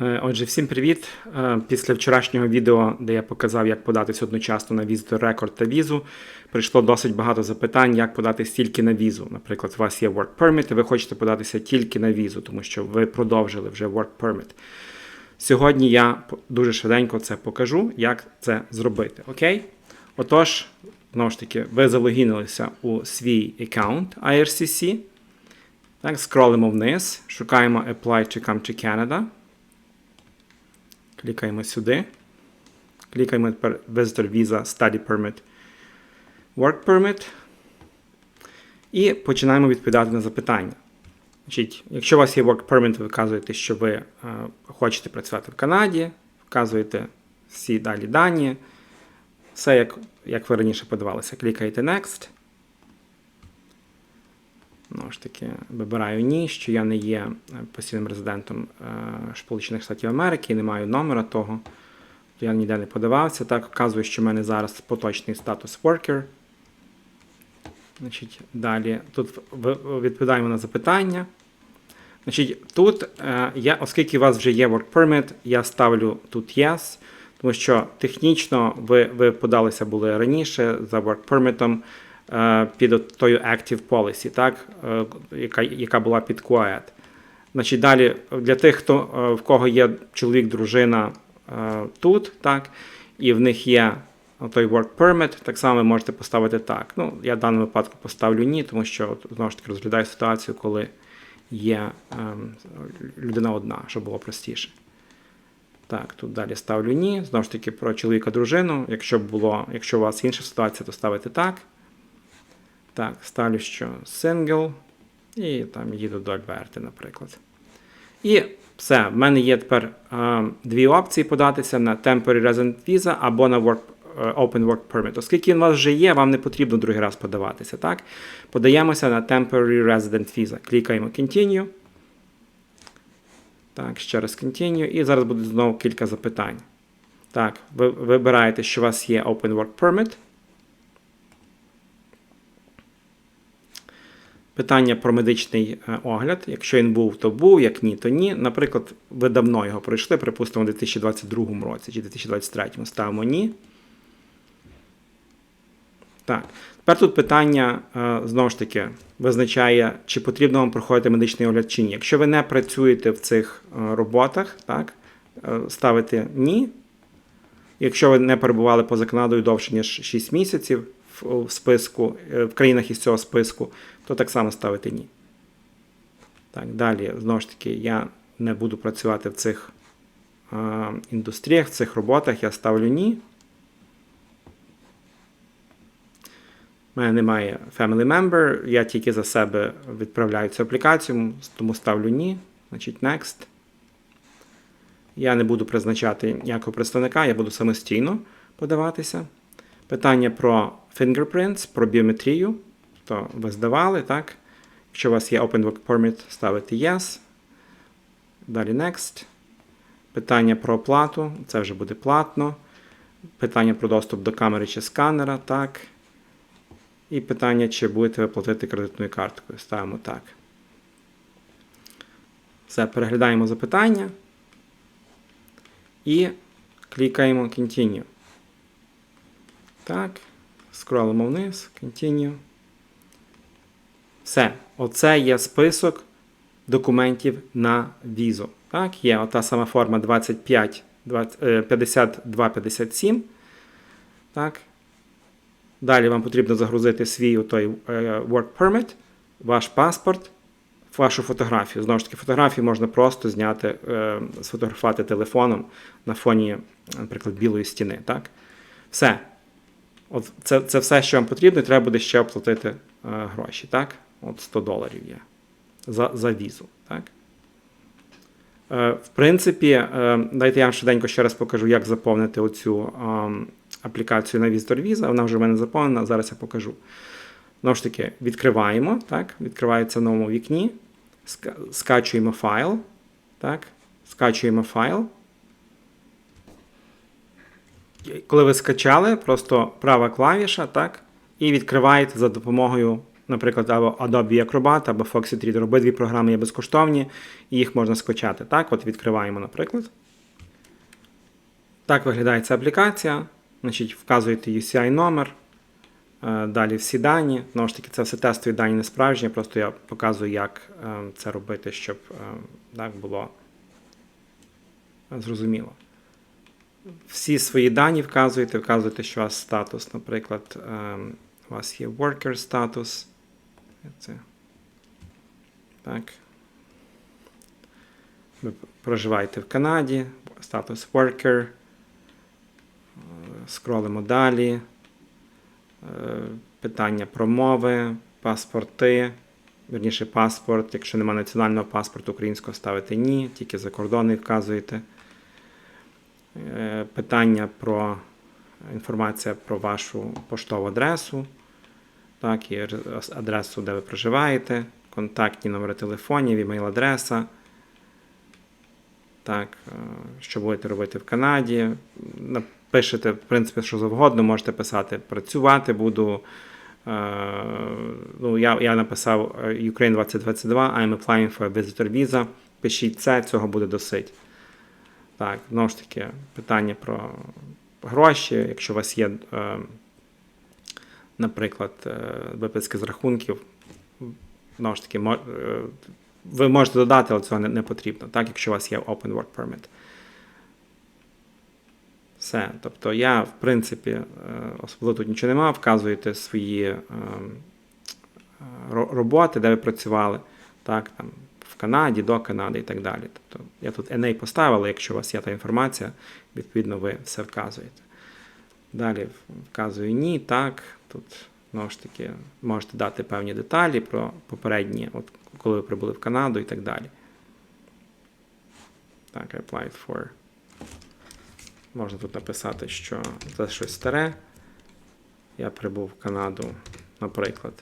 Е, Отже, всім привіт. Е, Після вчорашнього відео, де я показав, як податись одночасно на Visitor Record та візу, прийшло досить багато запитань, як податись тільки на візу. Наприклад, у вас є Work Permit, і ви хочете податися тільки на візу, тому що ви продовжили вже Work Permit. Сьогодні я дуже швиденько це покажу, як це зробити. Окей? Отож, знову ж таки, ви залогінилися у свій аккаунт IRCC. Так, скролимо вниз, шукаємо Apply to Come to Canada. Клікаємо сюди. Клікаємо Visitor Visa Study Permit, Work Permit. І починаємо відповідати на запитання. Значить, якщо у вас є Work Permit, ви вказуєте, що ви е, хочете працювати в Канаді, вказуєте всі далі дані. Все, як, як ви раніше подавалися. Клікаєте Next. Знову ж таки, вибираю ні, що я не є е, постійним резидентом е, Сполучених Штатів Америки і не маю номера того. То я ніде не подавався. Так, вказую, що в мене зараз поточний статус worker. Значить, далі тут відповідаємо на запитання. Значить, тут, е, я, оскільки у вас вже є work permit, я ставлю тут yes, тому що технічно ви, ви подалися були раніше за work permit під тою active policy, так, е, яка, яка була під QAED. Значить, далі для тих, хто, е, в кого є чоловік, дружина е, тут, так, і в них є той work permit, так само ви можете поставити так. Ну, я в даному випадку поставлю ні, тому що знову ж таки розглядаю ситуацію, коли є ем, людина одна, щоб було простіше. Так, тут далі ставлю ні. Знову ж таки, про чоловіка дружину. Якщо було, якщо у вас інша ситуація, то ставите так. Так, ставлю, що single. І там їду до Альберти, наприклад. І все. В мене є тепер е, дві опції податися на Temporary Resident Visa або на work, е, Open Work Permit. Оскільки у вас вже є, вам не потрібно другий раз подаватися. Так? Подаємося на Temporary Resident Visa. Клікаємо Continue. Так, ще раз Continue. І зараз буде знову кілька запитань. Так, ви вибираєте, що у вас є Open Work Permit. Питання про медичний е, огляд. Якщо він був, то був, як ні, то ні. Наприклад, ви давно його пройшли, припустимо, у 2022 році чи 2023 ставимо ні. Так. Тепер тут питання, е, знову ж таки, визначає, чи потрібно вам проходити медичний огляд чи ні. Якщо ви не працюєте в цих е, роботах, так, ставите ні. Якщо ви не перебували поза Канадою довше, ніж 6 місяців в, списку, в країнах із цього списку, то так само ставите ні. Так, далі, знову ж таки, я не буду працювати в цих е, індустріях, в цих роботах, я ставлю ні. У мене немає family member, я тільки за себе відправляю цю аплікацію, тому ставлю ні. Значить, next. Я не буду призначати ніякого представника, я буду самостійно подаватися. Питання про fingerprints, про біометрію. То ви здавали, так? Якщо у вас є Open Work Permit, ставите Yes. Далі Next. Питання про оплату, це вже буде платно. Питання про доступ до камери чи сканера, так. І питання, чи будете ви платити кредитною карткою. Ставимо так. Все, переглядаємо запитання. І клікаємо Continue. Так. Скролимо вниз, Continue. Все. Оце є список документів на візу. Так, є ота сама форма 25, 52, 57. Так. Далі вам потрібно загрузити свій той work permit, ваш паспорт, вашу фотографію. Знову ж таки, фотографію можна просто зняти, е, сфотографувати телефоном на фоні, наприклад, білої стіни. Так? Все. От це, це все, що вам потрібно, і треба буде ще оплатити е, гроші. Так? От 100 доларів є за, за візу. Так? Е, в принципі, е, дайте я вам швиденько ще раз покажу, як заповнити оцю аплікацію на Visitor Visa. Вона вже в мене заповнена, зараз я покажу. Знову ж таки, відкриваємо, так? відкривається в новому вікні, скачуємо файл. Так? Скачуємо файл. Коли ви скачали, просто права клавіша, так? І відкриваєте за допомогою наприклад, або Adobe Acrobat, або Foxit Reader. Обидві програми є безкоштовні, і їх можна скачати. Так, от відкриваємо, наприклад. Так виглядає ця аплікація. Значить, вказуєте UCI номер. Е, Далі всі дані. Знову ж таки, це все тестові дані не справжні, просто я показую, як е, це робити, щоб е, так було зрозуміло. Всі свої дані вказуєте, вказуєте, що у вас статус, наприклад, ем, у вас є worker статус. Це. Так. Ви проживаєте в Канаді, статус worker. Е, Скролимо далі. Е, Питання про мови, паспорти. Вірніше, паспорт. Якщо немає національного паспорту українського, ставите ні, тільки закордонний вказуєте. Е, Питання про інформація про вашу поштову адресу, так, і адресу, де ви проживаєте, контактні номери телефонів, імейл-адреса. Так, е, що будете робити в Канаді. Напишете, в принципі, що завгодно, можете писати працювати буду. Е, Ну, я, я написав е, Ukraine 2022, I'm applying for a visitor visa. Пишіть це, цього буде досить. Так, знову ж таки, питання про гроші. Якщо у вас є, наприклад, е, виписки з рахунків, знову ж таки, е, ви можете додати, але цього не, потрібно, так, якщо у вас є Open Work Permit. Все. Тобто я, в принципі, е, особливо тут нічого немає, вказуєте свої ро- роботи, де ви працювали, так, там, в Канаді, до Канади і так далі. Тобто я тут NA поставив, але якщо у вас є та інформація, відповідно ви все вказуєте. Далі вказую ні, так. Тут знову ж таки можете дати певні деталі про попередні, от коли ви прибули в Канаду і так далі. Так, I applied for. Можна тут написати, що це щось старе. Я прибув в Канаду, наприклад,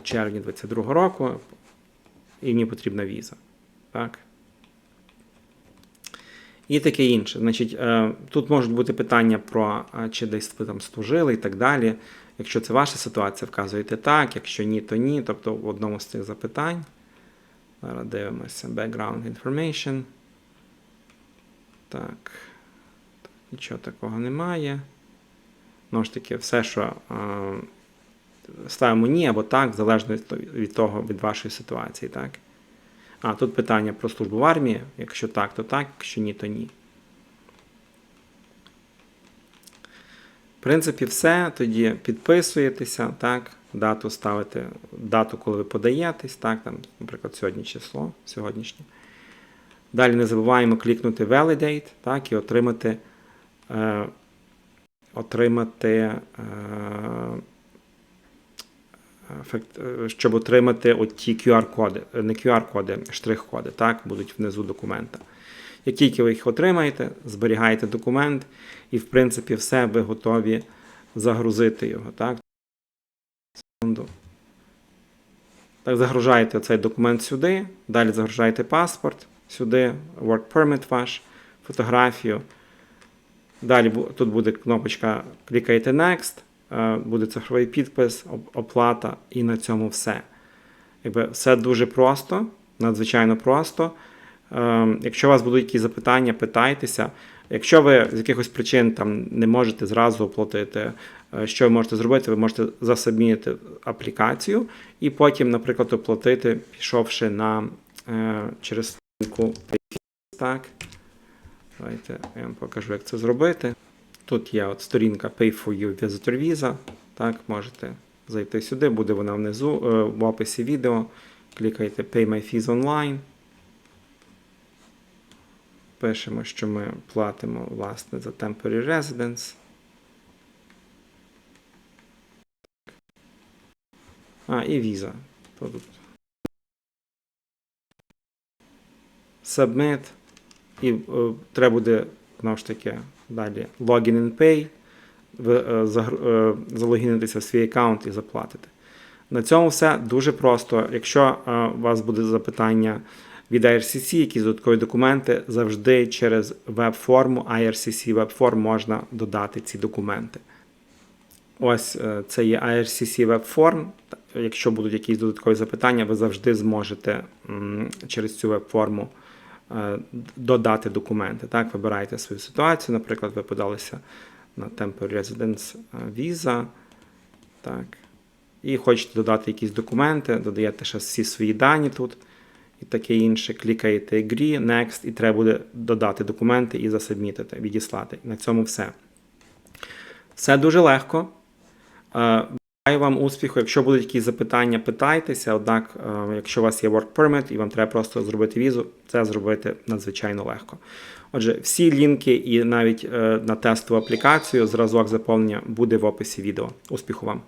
в червні 22 року, і мені потрібна віза. Так? І таке інше. Значить, е, тут можуть бути питання про чи десь ви там служили і так далі. Якщо це ваша ситуація, вказуєте так, якщо ні, то ні. Тобто в одному з цих запитань. Зараз дивимося background information. Так. Нічого такого немає. Знову ж таки, все, що е, ставимо ні або так, залежно від того, від вашої ситуації. Так? А, тут питання про службу в армії. Якщо так, то так, якщо ні, то ні. В принципі, все. Тоді підписуєтеся, так, дату ставите, дату, коли ви подаєтесь, так, там, наприклад, сьогодні число, сьогоднішнє. Далі не забуваємо клікнути Validate, так, і отримати, е, отримати е, щоб отримати от ті QR-коди, е, не QR-коди, штрих-коди, так, будуть внизу документа. Як тільки ви їх отримаєте, зберігаєте документ, і, в принципі, все, ви готові загрузити його. Так, так загружаєте цей документ сюди, далі загружаєте паспорт сюди, work permit ваш, фотографію. Далі тут буде кнопочка клікаєте Next, е, буде цифровий підпис, оплата, і на цьому все. Якби все дуже просто, надзвичайно просто. Е, Якщо у вас будуть якісь запитання, питайтеся. Якщо ви з якихось причин там не можете зразу оплатити, е, що ви можете зробити, ви можете засабмінити аплікацію і потім, наприклад, оплатити, пішовши на е, через сторінку. Так. Давайте я вам покажу, як це зробити. Тут є от сторінка Pay for You Visitor Visa. Так, можете зайти сюди, буде вона внизу е, в описі відео. Клікайте Pay My Fees Online. Пишемо, що ми платимо власне за Temporary Residence. А, і віза. Тут. Submit. І е, треба буде, знову ж таки, далі Login and Pay. Залогінитеся в свій аккаунт і заплатите. На цьому все дуже просто. Якщо е, у вас буде запитання від IRCC, якісь додаткові документи, завжди через веб-форму IRCC веб-форм можна додати ці документи. Ось е, це є IRCC. Та- Якщо будуть якісь додаткові запитання, ви завжди зможете через цю веб-форму додати документи. Так, вибираєте свою ситуацію. Наприклад, ви подалися на Temporary Residence е, Visa. Так. І хочете додати якісь документи, додаєте ще всі свої дані тут і таке інше. Клікаєте Agree, Next, і треба буде додати документи і засабмітити, відіслати. На цьому все. Все дуже легко. Бажаю вам успіху. Якщо будуть якісь запитання, питайтеся. Однак, е, якщо у вас є work permit і вам треба просто зробити візу, це зробити надзвичайно легко. Отже, всі лінки і навіть е, на тестову аплікацію, зразок заповнення буде в описі відео. Успіху вам!